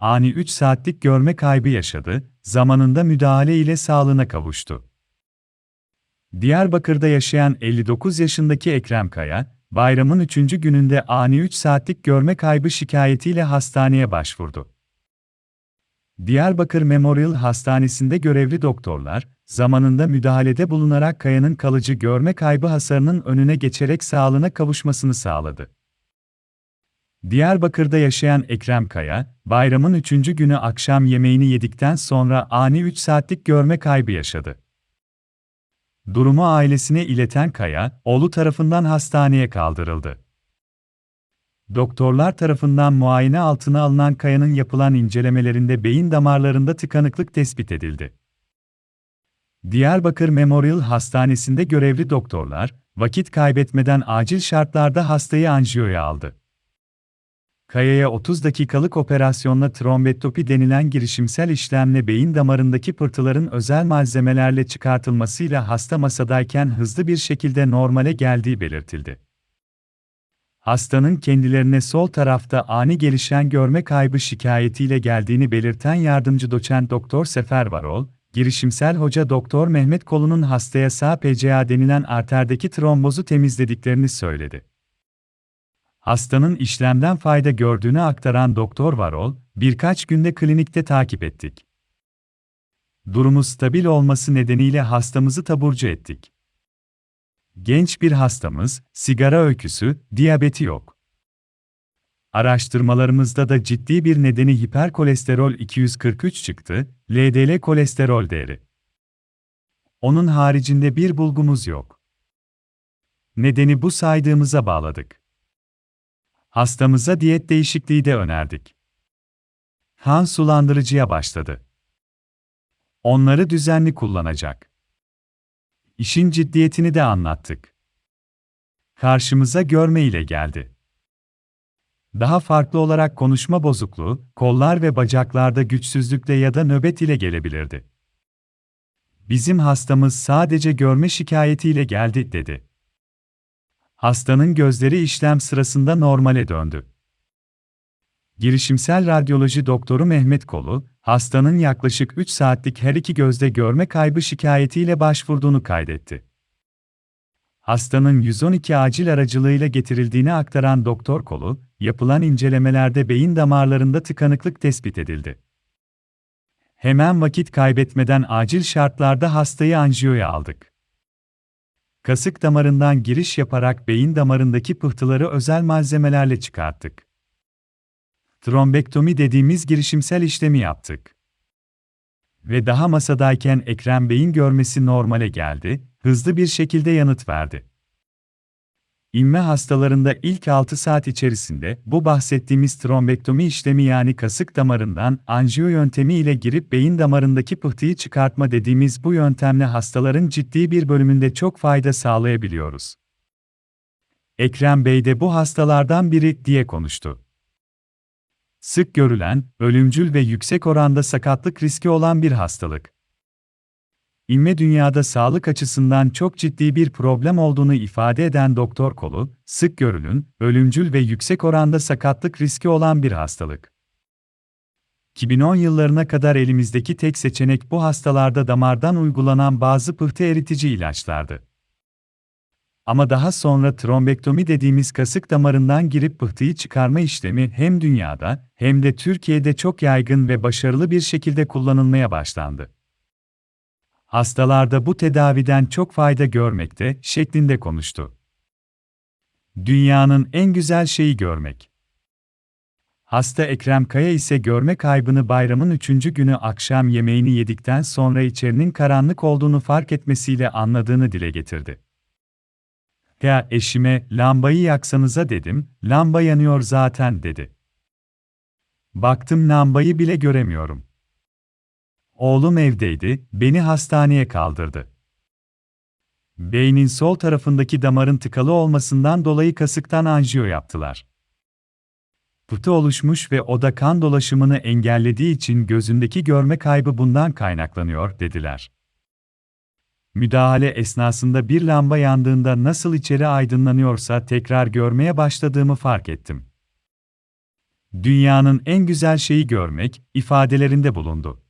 ani 3 saatlik görme kaybı yaşadı, zamanında müdahale ile sağlığına kavuştu. Diyarbakır'da yaşayan 59 yaşındaki Ekrem Kaya, bayramın 3. gününde ani 3 saatlik görme kaybı şikayetiyle hastaneye başvurdu. Diyarbakır Memorial Hastanesi'nde görevli doktorlar, zamanında müdahalede bulunarak Kaya'nın kalıcı görme kaybı hasarının önüne geçerek sağlığına kavuşmasını sağladı. Diyarbakır'da yaşayan Ekrem Kaya, bayramın 3. günü akşam yemeğini yedikten sonra ani 3 saatlik görme kaybı yaşadı. Durumu ailesine ileten Kaya, oğlu tarafından hastaneye kaldırıldı. Doktorlar tarafından muayene altına alınan Kaya'nın yapılan incelemelerinde beyin damarlarında tıkanıklık tespit edildi. Diyarbakır Memorial Hastanesi'nde görevli doktorlar, vakit kaybetmeden acil şartlarda hastayı anjiyoya aldı. Kaya'ya 30 dakikalık operasyonla trombektopi denilen girişimsel işlemle beyin damarındaki pırtıların özel malzemelerle çıkartılmasıyla hasta masadayken hızlı bir şekilde normale geldiği belirtildi. Hastanın kendilerine sol tarafta ani gelişen görme kaybı şikayetiyle geldiğini belirten yardımcı doçent doktor Sefer Varol, girişimsel hoca doktor Mehmet Kolu'nun hastaya sağ PCA denilen arterdeki trombozu temizlediklerini söyledi. Hastanın işlemden fayda gördüğünü aktaran Doktor Varol, birkaç günde klinikte takip ettik. Durumu stabil olması nedeniyle hastamızı taburcu ettik. Genç bir hastamız, sigara öyküsü, diyabeti yok. Araştırmalarımızda da ciddi bir nedeni hiperkolesterol 243 çıktı, LDL kolesterol değeri. Onun haricinde bir bulgumuz yok. Nedeni bu saydığımıza bağladık. Hastamıza diyet değişikliği de önerdik. Han sulandırıcıya başladı. Onları düzenli kullanacak. İşin ciddiyetini de anlattık. Karşımıza görme ile geldi. Daha farklı olarak konuşma bozukluğu, kollar ve bacaklarda güçsüzlükle ya da nöbet ile gelebilirdi. Bizim hastamız sadece görme şikayetiyle geldi dedi. Hastanın gözleri işlem sırasında normale döndü. Girişimsel radyoloji doktoru Mehmet Kolu, hastanın yaklaşık 3 saatlik her iki gözde görme kaybı şikayetiyle başvurduğunu kaydetti. Hastanın 112 acil aracılığıyla getirildiğini aktaran doktor Kolu, yapılan incelemelerde beyin damarlarında tıkanıklık tespit edildi. Hemen vakit kaybetmeden acil şartlarda hastayı anjiyoya aldık kasık damarından giriş yaparak beyin damarındaki pıhtıları özel malzemelerle çıkarttık. Trombektomi dediğimiz girişimsel işlemi yaptık. Ve daha masadayken Ekrem Bey'in görmesi normale geldi, hızlı bir şekilde yanıt verdi. İnme hastalarında ilk 6 saat içerisinde bu bahsettiğimiz trombektomi işlemi yani kasık damarından anjiyo yöntemi ile girip beyin damarındaki pıhtıyı çıkartma dediğimiz bu yöntemle hastaların ciddi bir bölümünde çok fayda sağlayabiliyoruz. Ekrem Bey de bu hastalardan biri diye konuştu. Sık görülen, ölümcül ve yüksek oranda sakatlık riski olan bir hastalık. İnme dünyada sağlık açısından çok ciddi bir problem olduğunu ifade eden doktor kolu, sık görülün, ölümcül ve yüksek oranda sakatlık riski olan bir hastalık. 2010 yıllarına kadar elimizdeki tek seçenek bu hastalarda damardan uygulanan bazı pıhtı eritici ilaçlardı. Ama daha sonra trombektomi dediğimiz kasık damarından girip pıhtıyı çıkarma işlemi hem dünyada hem de Türkiye'de çok yaygın ve başarılı bir şekilde kullanılmaya başlandı hastalarda bu tedaviden çok fayda görmekte şeklinde konuştu. Dünyanın en güzel şeyi görmek. Hasta Ekrem Kaya ise görme kaybını bayramın üçüncü günü akşam yemeğini yedikten sonra içerinin karanlık olduğunu fark etmesiyle anladığını dile getirdi. Ya eşime, lambayı yaksanıza dedim, lamba yanıyor zaten dedi. Baktım lambayı bile göremiyorum. Oğlum evdeydi, beni hastaneye kaldırdı. Beynin sol tarafındaki damarın tıkalı olmasından dolayı kasıktan anjiyo yaptılar. Pıhtı oluşmuş ve o da kan dolaşımını engellediği için gözündeki görme kaybı bundan kaynaklanıyor, dediler. Müdahale esnasında bir lamba yandığında nasıl içeri aydınlanıyorsa tekrar görmeye başladığımı fark ettim. Dünyanın en güzel şeyi görmek ifadelerinde bulundu.